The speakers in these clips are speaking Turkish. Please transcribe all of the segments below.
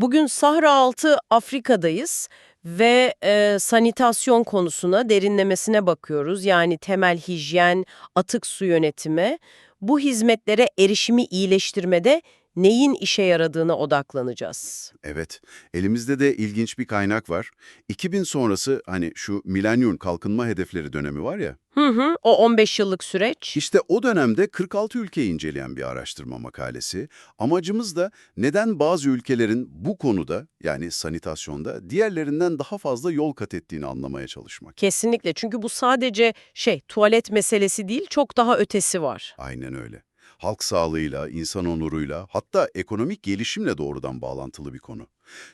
Bugün Sahra Altı Afrika'dayız ve e, sanitasyon konusuna derinlemesine bakıyoruz. Yani temel hijyen, atık su yönetimi. Bu hizmetlere erişimi iyileştirmede neyin işe yaradığına odaklanacağız. Evet, elimizde de ilginç bir kaynak var. 2000 sonrası hani şu milenyum kalkınma hedefleri dönemi var ya, Hı hı, o 15 yıllık süreç. işte o dönemde 46 ülkeyi inceleyen bir araştırma makalesi. Amacımız da neden bazı ülkelerin bu konuda yani sanitasyonda diğerlerinden daha fazla yol kat ettiğini anlamaya çalışmak. Kesinlikle çünkü bu sadece şey tuvalet meselesi değil çok daha ötesi var. Aynen öyle. Halk sağlığıyla, insan onuruyla, hatta ekonomik gelişimle doğrudan bağlantılı bir konu.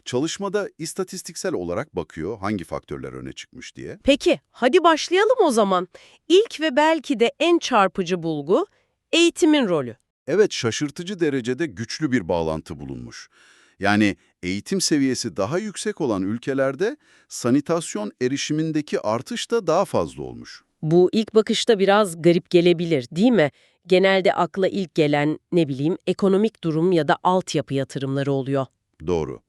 Çalışmada istatistiksel olarak bakıyor hangi faktörler öne çıkmış diye. Peki hadi başlayalım o zaman. İlk ve belki de en çarpıcı bulgu eğitimin rolü. Evet, şaşırtıcı derecede güçlü bir bağlantı bulunmuş. Yani eğitim seviyesi daha yüksek olan ülkelerde sanitasyon erişimindeki artış da daha fazla olmuş. Bu ilk bakışta biraz garip gelebilir değil mi? Genelde akla ilk gelen ne bileyim ekonomik durum ya da altyapı yatırımları oluyor. Doğru.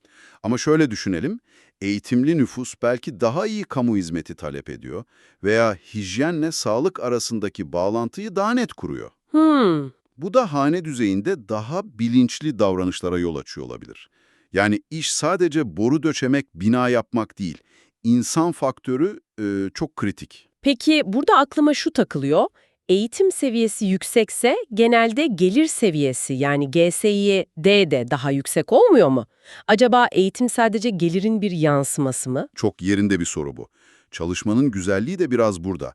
Ama şöyle düşünelim, eğitimli nüfus belki daha iyi kamu hizmeti talep ediyor veya hijyenle sağlık arasındaki bağlantıyı daha net kuruyor. Hmm, Bu da hane düzeyinde daha bilinçli davranışlara yol açıyor olabilir. Yani iş sadece boru döşemek, bina yapmak değil. İnsan faktörü e, çok kritik. Peki burada aklıma şu takılıyor. Eğitim seviyesi yüksekse genelde gelir seviyesi yani GSİ D de daha yüksek olmuyor mu? Acaba eğitim sadece gelirin bir yansıması mı? Çok yerinde bir soru bu. Çalışmanın güzelliği de biraz burada.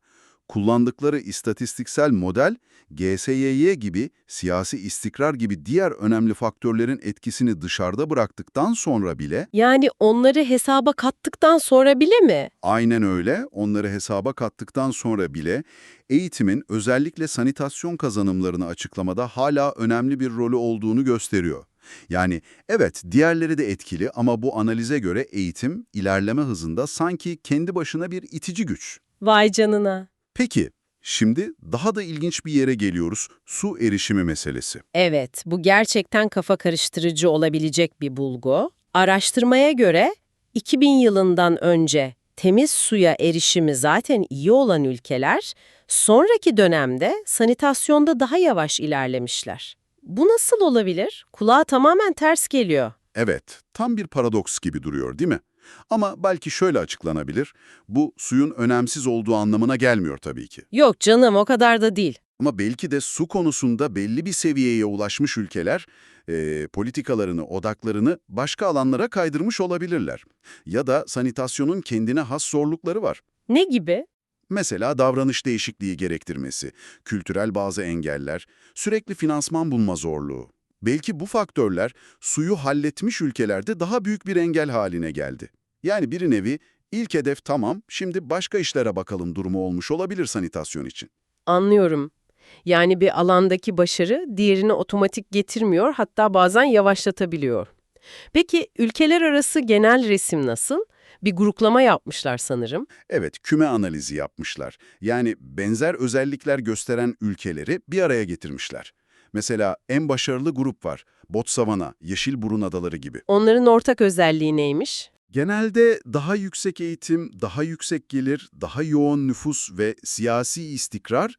Kullandıkları istatistiksel model, GSYY gibi, siyasi istikrar gibi diğer önemli faktörlerin etkisini dışarıda bıraktıktan sonra bile, Yani onları hesaba kattıktan sonra bile mi? aynen öyle, onları hesaba kattıktan sonra bile, eğitimin özellikle sanitasyon kazanımlarını açıklamada hala önemli bir rolü olduğunu gösteriyor. Yani evet diğerleri de etkili ama bu analize göre eğitim ilerleme hızında sanki kendi başına bir itici güç. Vay canına. Peki, şimdi daha da ilginç bir yere geliyoruz, su erişimi meselesi. Evet, bu gerçekten kafa karıştırıcı olabilecek bir bulgu. Araştırmaya göre 2000 yılından önce temiz suya erişimi zaten iyi olan ülkeler, sonraki dönemde sanitasyonda daha yavaş ilerlemişler. Bu nasıl olabilir? Kulağa tamamen ters geliyor. Evet, tam bir paradoks gibi duruyor değil mi? Ama belki şöyle açıklanabilir, bu suyun önemsiz olduğu anlamına gelmiyor tabii ki. Yok canım o kadar da değil. Ama belki de su konusunda belli bir seviyeye ulaşmış ülkeler, e, politikalarını, odaklarını başka alanlara kaydırmış olabilirler. Ya da sanitasyonun kendine has zorlukları var. Ne gibi? Mesela davranış değişikliği gerektirmesi, kültürel bazı engeller, sürekli finansman bulma zorluğu. Belki bu faktörler suyu halletmiş ülkelerde daha büyük bir engel haline geldi. Yani bir nevi ilk hedef tamam, şimdi başka işlere bakalım durumu olmuş olabilir sanitasyon için. Anlıyorum. Yani bir alandaki başarı diğerini otomatik getirmiyor, hatta bazen yavaşlatabiliyor. Peki ülkeler arası genel resim nasıl? Bir gruplama yapmışlar sanırım. Evet, küme analizi yapmışlar. Yani benzer özellikler gösteren ülkeleri bir araya getirmişler. Mesela en başarılı grup var, Botswana, Yeşilburun Adaları gibi. Onların ortak özelliği neymiş? Genelde daha yüksek eğitim, daha yüksek gelir, daha yoğun nüfus ve siyasi istikrar.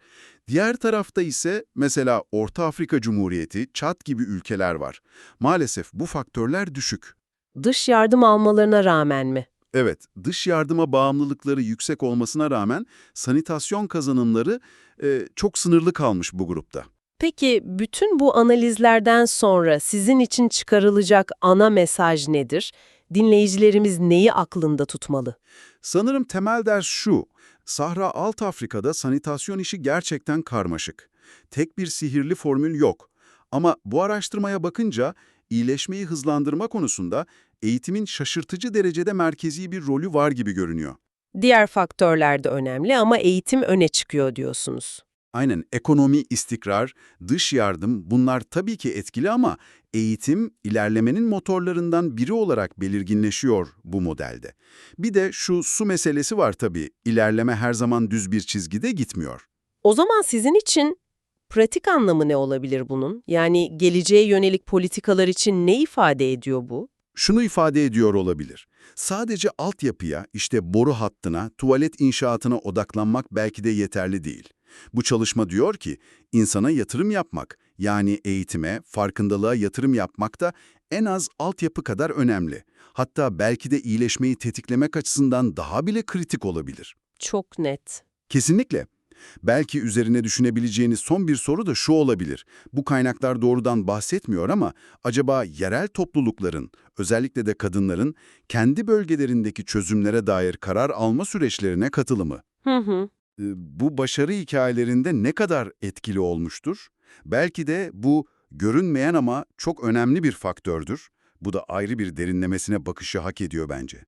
Diğer tarafta ise mesela Orta Afrika Cumhuriyeti, Çat gibi ülkeler var. Maalesef bu faktörler düşük. Dış yardım almalarına rağmen mi? Evet, dış yardıma bağımlılıkları yüksek olmasına rağmen sanitasyon kazanımları e, çok sınırlı kalmış bu grupta. Peki bütün bu analizlerden sonra sizin için çıkarılacak ana mesaj nedir? Dinleyicilerimiz neyi aklında tutmalı? Sanırım temel ders şu, Sahra Alt Afrika'da sanitasyon işi gerçekten karmaşık. Tek bir sihirli formül yok. Ama bu araştırmaya bakınca iyileşmeyi hızlandırma konusunda eğitimin şaşırtıcı derecede merkezi bir rolü var gibi görünüyor. Diğer faktörler de önemli ama eğitim öne çıkıyor diyorsunuz. Aynen ekonomi, istikrar, dış yardım bunlar tabii ki etkili ama eğitim ilerlemenin motorlarından biri olarak belirginleşiyor bu modelde. Bir de şu su meselesi var tabii. İlerleme her zaman düz bir çizgide gitmiyor. O zaman sizin için pratik anlamı ne olabilir bunun? Yani geleceğe yönelik politikalar için ne ifade ediyor bu? şunu ifade ediyor olabilir. Sadece altyapıya, işte boru hattına, tuvalet inşaatına odaklanmak belki de yeterli değil. Bu çalışma diyor ki, insana yatırım yapmak, yani eğitime, farkındalığa yatırım yapmak da en az altyapı kadar önemli. Hatta belki de iyileşmeyi tetiklemek açısından daha bile kritik olabilir. Çok net. Kesinlikle. Belki üzerine düşünebileceğiniz son bir soru da şu olabilir. Bu kaynaklar doğrudan bahsetmiyor ama acaba yerel toplulukların, özellikle de kadınların kendi bölgelerindeki çözümlere dair karar alma süreçlerine katılımı? Hı hı. Bu başarı hikayelerinde ne kadar etkili olmuştur? Belki de bu görünmeyen ama çok önemli bir faktördür. Bu da ayrı bir derinlemesine bakışı hak ediyor bence.